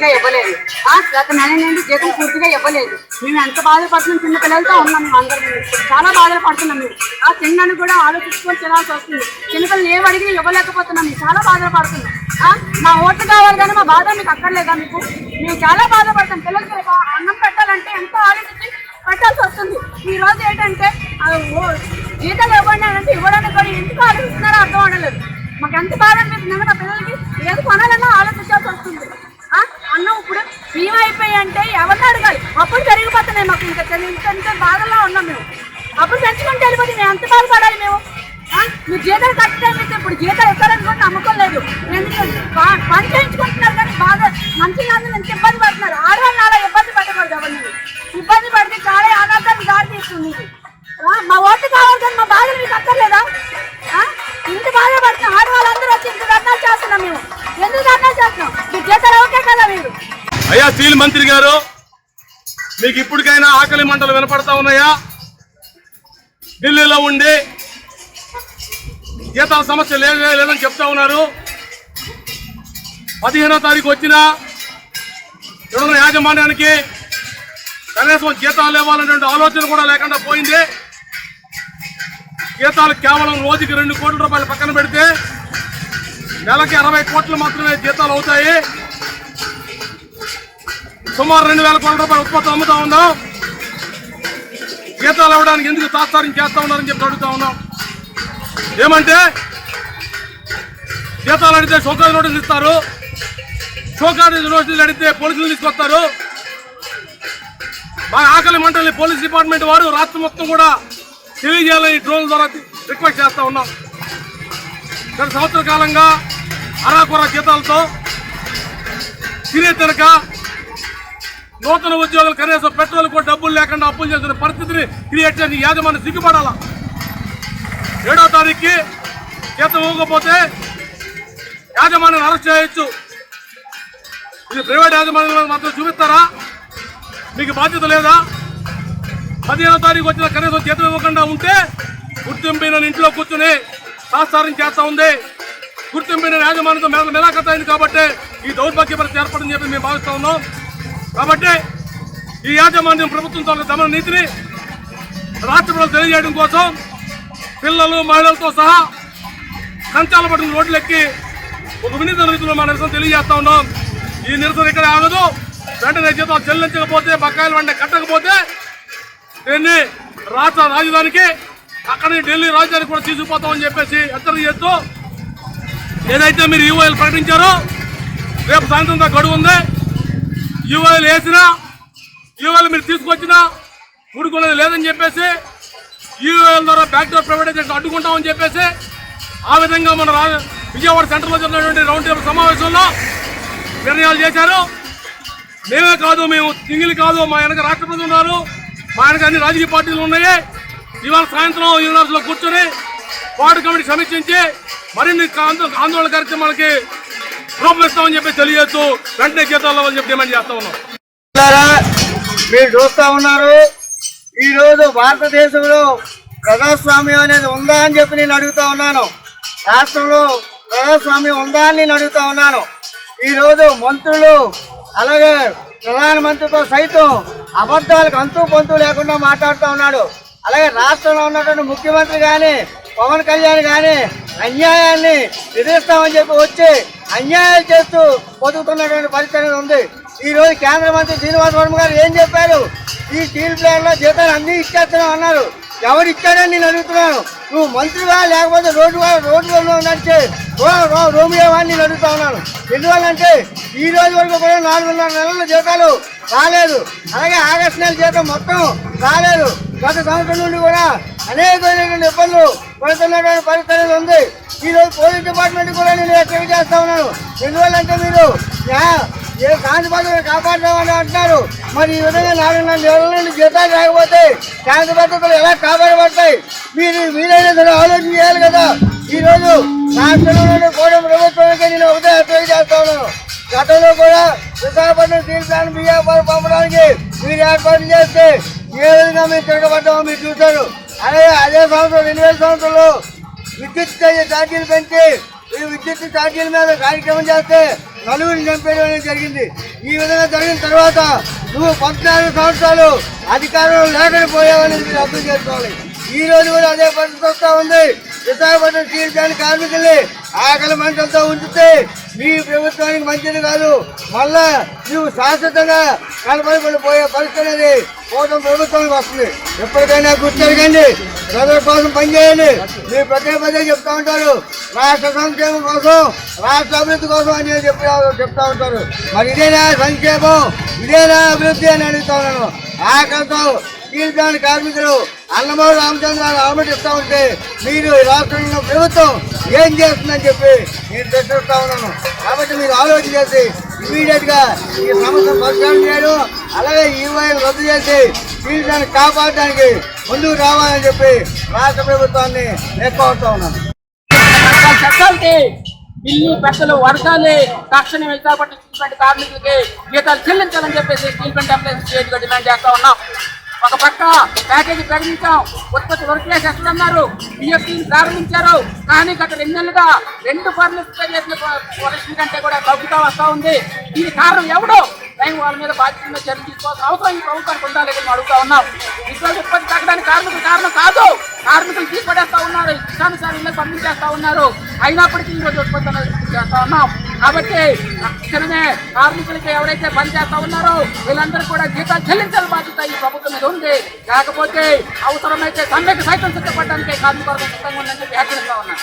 పూర్తిగా ఇవ్వలేదు. గత నెల నుండి జీతం పూర్తిగా ఇవ్వలేదు. మేము ఎంత బాధపడుతున్నాం చిన్న పిల్లలతో ఉన్నాం మేము అందరం చాలా బాధలు పడుతున్నాం మేము ఆ చిన్నను కూడా ఆలోచించుకొని తినాల్సి వస్తుంది. చిన్నపిల్లలు ఏం అడిగినా ఇవ్వలేకపోతున్నాం మేము చాలా బాధలు పడుతున్నాం మా ఓట్లు కావాలి కానీ మా బాధ మీకు అక్కర్లేదా మీకు? మేము చాలా బాధపడతాం పిల్లలకి అన్నం పెట్టాలంటే ఎంతో ఆలోచించి పెట్టాల్సి వస్తుంది. ఈ రోజు ఏంటంటే జీతాలు ఇవ్వండి అంటే ఇవ్వడానికి కూడా ఎందుకు ఆలోచిస్తున్నారో అర్థం అవ్వలేదు. మాకు ఎంత బాధ అనిపిస్తుంది మా పిల్లలకి ఏది కొనాలన్నా ఆలోచించాల్సి వస్తుంది. అన్నం ఇప్పుడు బియ్యం అయిపోయి అంటే ఎవరిని అడగాలి? అప్పుడు పెరిగిపోతున్నాయి మాకు ఇంకా తెలి- ఇంత బాధల్లో ఉన్నాం మేము. అప్పుడు పెంచుకుంటే వెళ్ళిపోతే మేము ఎంత బాధపడాలి మేము? మీరు జీతాలు కట్టడానికి ఇప్పుడు జీతాలు ఇస్తారనుకోండి నమ్మకం లేదు. ఎందుకంటే పని చేయించుకుంటున్నారు కానీ బాధ మంచి అందరూ ఎంత ఇబ్బంది పడుతున్నారు. ఆడవాళ్ళు అలా ఇబ్బంది పెట్టకూడదు ఎవరిని. ఇబ్బంది పడితే చాలా అనాథానికి దారి తీస్తుంది. అయ్యా స్టీల్ మంత్రి గారు మీకు ఇప్పటికైనా ఆకలి మంటలు వినపడతా ఉన్నాయా? ఢిల్లీలో ఉండి జీతాల సమస్య లేదు లేదని చెప్తా ఉన్నారు. పదిహేనో తారీఖు వచ్చిన ఇక్కడున్న యాజమాన్యానికి కనీసం జీతాలు ఇవ్వాలనేటువంటి ఆలోచన కూడా లేకుండా పోయింది. జీతాలు కేవలం రోజుకి రెండు కోట్ల రూపాయలు పక్కన పెడితే నెలకి అరవై కోట్లు మాత్రమే జీతాలు అవుతాయి. సుమారు రెండు వేల కోట్ల రూపాయల ఉత్పత్తి అమ్ముతా ఉన్నాం. జీతాలు ఇవ్వడానికి ఎందుకు తాత్సారం చేస్తా ఉన్నారని చెప్పి అడుగుతా ఉన్నాం. ఏమంటే జీతాలు అడిగితే షోకాజ్ నోటీసులు ఇస్తారు. షోకాజ్ నోటీసులు అడిగితే పోలీసులు తీసుకొస్తారు. మా ఆకలి మంటల్ని పోలీస్ డిపార్ట్మెంట్ వారు రాష్ట్రం మొత్తం కూడా తెలియజేయాలని డ్రోన్ ద్వారా రిక్వెస్ట్ చేస్తా ఉన్నాం. గత సంవత్సర కాలంగా అరాకొర జీతాలతో తినే తినక నూతన ఉద్యోగులు కనీసం పెట్రోల్ కూడా డబ్బులు లేకుండా అప్పులు చేసిన పరిస్థితిని క్రియేట్ చేసి యాజమాన్యం సిగ్గుపడాలా? ఏడో తారీఖుకి జీతం ఇవ్వకపోతే యాజమాన్యం అరెస్ట్ చేయొచ్చు. ఇది ప్రైవేట్ యాజమాన్యంలో మాత్రం చూపిస్తారా? మీకు బాధ్యత లేదా? పదిహేనో తారీఖు వచ్చిన కనీసం జీతం ఇవ్వకుండా ఉంటే గుర్తింపు ఇంట్లో కూర్చుని సాస్తారం చేస్తా ఉంది. గుర్తింపిన యాజమాన్యంతో మెల మిలాఖత అయింది కాబట్టి ఈ దౌర్భాగ్య పరిస్థితి ఏర్పడని చెప్పి మేము భావిస్తా ఉన్నాం. కాబట్టి ఈ యాజమాన్యం ప్రభుత్వం తాలూకు దమన నీతిని రాష్ట్ర తెలియజేయడం కోసం పిల్లలు మహిళలతో సహా కంచాల పట్టిన రోడ్లెక్కి ఒక వినూత్న రీతిలో మా నిరసన తెలియజేస్తా ఉన్నాం. ఈ నిరసన ఇక్కడ ఆగదు. వెంటనే జీతం చెల్లించకపోతే బకాయిలు వెంటనే కట్టకపోతే దీన్ని రాష్ట్ర రాజధానికి అక్కడ ఢిల్లీ రాజధాని కూడా తీసుకుపోతామని చెప్పేసి ఎత్తడి చేస్తూ ఏదైతే మీరు యూఐలు ప్రకటించారో రేపు సాయంత్రం దాకా గడువు ఉంది. యూఐలు వేసినా యూఐలు మీరు తీసుకొచ్చినా ముడుకున్నది లేదని చెప్పేసి యూఐల ద్వారా బ్యాక్డోర్ ప్రైవేటైజేషన్ అడ్డుకుంటామని చెప్పేసి ఆ విధంగా మన విజయవాడ సెంటర్లో జరిగినటువంటి రౌండ్ టేబుల్ సమావేశంలో నిర్ణయాలు చేశారు. మేమే కాదు మేము తింగిలి కాదు మా వెనక రాష్ట్రపతి ఉన్నారు. మా వెనక అన్ని రాజకీయ పార్టీలు ఉన్నాయి. ఇవాళ సాయంత్రం యూనివర్సిటీలో కూర్చొని వార్డు కమిటీ సమీక్షించి మరిన్ని ఆందోళన కార్యక్రమాలకి రూపమిస్తామని చెప్పి తెలియజేస్తూ వెంటనే జీతాలు చెప్పి డిమాండ్ చేస్తా ఉన్నాం. మీరు చూస్తా ఉన్నారు ఈ రోజు భారతదేశంలో ప్రజాస్వామ్యం అనేది ఉందా అని చెప్పి నేను అడుగుతా ఉన్నాను. రాష్ట్రంలో ప్రజాస్వామ్యం ఉందా అని నేను అడుగుతా ఉన్నాను. ఈ రోజు మంత్రులు అలాగే ప్రధానమంత్రితో సైతం అబద్ధాలకు అంతు పొంతు లేకుండా మాట్లాడుతూ ఉన్నాడు. అలాగే రాష్ట్రంలో ఉన్నటువంటి ముఖ్యమంత్రి కానీ పవన్ కళ్యాణ్ కానీ అన్యాయాన్ని ఎదిరిస్తామని చెప్పి వచ్చి అన్యాయాలు చేస్తూ బతుకుతున్నటువంటి పరిస్థితి ఉంది. ఈ రోజు కేంద్ర మంత్రి శ్రీనివాస్ వర్మ గారు ఏం చెప్పారు? ఈ స్టీల్ ప్లాంట్లో జీతాలు అన్ని ఇచ్చేస్తున్నాం అన్నారు. ఎవరు ఇచ్చాడని నేను అడుగుతున్నాను. నువ్వు మంత్రిగా లేకపోతే రోడ్డు రోడ్డులో నడిచే రో- రో- నేను అడుగుతా ఉన్నాను. ఎందువల్లంటే ఈ రోజు వరకు కూడా నాలుగున్నర నెలల జీతాలు రాలేదు. అలాగే ఆగస్టు నెల జీతం మొత్తం రాలేదు. గత సంవత్సరం నుండి కూడా అనేకమైనటువంటి ఇబ్బందులు పడుతున్నటువంటి పరిస్థితి ఉంది. ఈరోజు పోలీస్ డిపార్ట్మెంట్ కూడా నేను హెచ్చరిక చేస్తా ఉన్నాను. ఎందువల్లంటే మీరు ఏ శాంతి భద్రతను కాపాడదామని అంటున్నారు. మరి ఈ విధంగా నాలుగున్నర నెలల నుండి జీతాలు రాకపోతే శాంతి భద్రతలు ఎలా కాపాడబడతాయి? మీరు మీరైనా సరే ఆలోచన చేయాలి కదా. ఈరోజు రోజు రాష్ట్రంలోని కూడా ప్రభుత్వానికి నేను ఒకటే హెచ్చరిక చేస్తా ఉన్నాను. గతంలో కూడా విశాఖపట్నం స్టీల్ ప్లాంట్ బియ్యాపాలు పంపడానికి మీరు ఏర్పాటు చేస్తే ఏ విధంగా మీరు తిరగబడ్డామో మీరు చూశారు. అదే అదే సంవత్సరం రెండు వేల సంవత్సరంలో విద్యుత్ ఛార్జీలు పెంచి ఈ విద్యుత్ ఛార్జీల మీద కార్యక్రమం చేస్తే నలుగురిని చంపేయడం అనేది జరిగింది. ఈ విధంగా జరిగిన తర్వాత నువ్వు పద్నాలుగు సంవత్సరాలు అధికారంలో లేకుండా పోయావనేది మీరు అర్థం చేసుకోవాలి. ఈ రోజు కూడా అదే పరిస్థితి వస్తూ ఉంది. విశాఖపట్నం స్టీల్ ప్లాంట్ కార్మికుల్ని ఆకలి మంటలతో ఉంచితే మీ ప్రభుత్వానికి మంచిది కాదు. మళ్ళా నువ్వు శాశ్వతంగా కలపడకుండా పోయే పరిస్థితి అనేది పోవడం ప్రభుత్వానికి వస్తుంది. ఎప్పటికైనా గుర్తెరగండి. ప్రజల కోసం పనిచేయండి. మీరు ప్రతి పదే చెప్తా ఉంటారు. రాష్ట్ర సంక్షేమం కోసం రాష్ట్ర అభివృద్ధి కోసం అని చెప్పి చెప్తా ఉంటారు. మరి ఇదేనా సంక్షేమం? ఇదేనా అభివృద్ధి అని అడుగుతా ఉన్నాను. ఆకలితో స్టీల్ ప్లాంట్ కార్మికులు అన్నమూరు రామచంద్ర ఆమటిస్తా ఉంటే మీరు రాష్ట్రంలో ప్రభుత్వం ఏం చేస్తుందని చెప్పి నేను ప్రశ్నిస్తా ఉన్నాను. కాబట్టి మీరు ఆలోచన చేసి ఇమీడియట్గా ఈ సమస్య పరిష్కారం చేయడం అలాగే ఈ రద్దు చేసి స్టీల్ ప్లాంట్ కాపాడడానికి ముందుకు రావాలని చెప్పి రాష్ట్ర ప్రభుత్వాన్ని ఎక్కువ ఉన్నాను. చట్టాలకి బిల్లు పెద్దలు వర్షాలే తక్షణం విశాఖపట్నం స్టీల్ కార్మికులకి జీతాలు చెల్లించాలని చెప్పేసి స్టీల్ ప్లాంట్ ఎంప్లాయీస్ డిమాండ్ చేస్తా ఉన్నాం. ఒక పక్క ప్యాకేజీ ప్రకటించాం ఉత్పత్తి వర్క్ చేస్తున్నారు బిఎఫ్సీని ప్రారంభించారు. కానీ గత రెండేళ్ళుగా రెండు పర్లు చేసిన కంటే కూడా తగ్గుతా వస్తా ఉంది. దీని కారణం ఎవడు టైం వాళ్ళ మీద బాధ్యత మీద చర్యలు తీసుకోవాల్సిన అవసరం ఈ ప్రభుత్వానికి ఉండాలి మేము అడుగుతా ఉన్నాం. ఇటువంటి ఉత్పత్తి తగ్గడానికి కార్మికులు కారణం కాదు. కార్మికులు తీసుపడేస్తా ఉన్నారు. ఇష్టానుసారం పంపించేస్తా ఉన్నారు. అయినప్పటికీ ఈరోజు ఉత్పత్తి అనేది చేస్తా ఉన్నాం. కాబట్టి తక్షణమే కార్మికులకి ఎవరైతే పని చేస్తా ఉన్నారో వీళ్ళందరూ కూడా జీతాలు చెల్లించాల బాధ్యత ఈ ప్రభుత్వం మీద ఉంది. కాకపోతే అవసరమైతే సమ్మెకి సైతం సిద్ధపడడానికి కార్మిక సిద్ధంగా ఉందని చెప్పి హెచ్చరిస్తా ఉన్నారు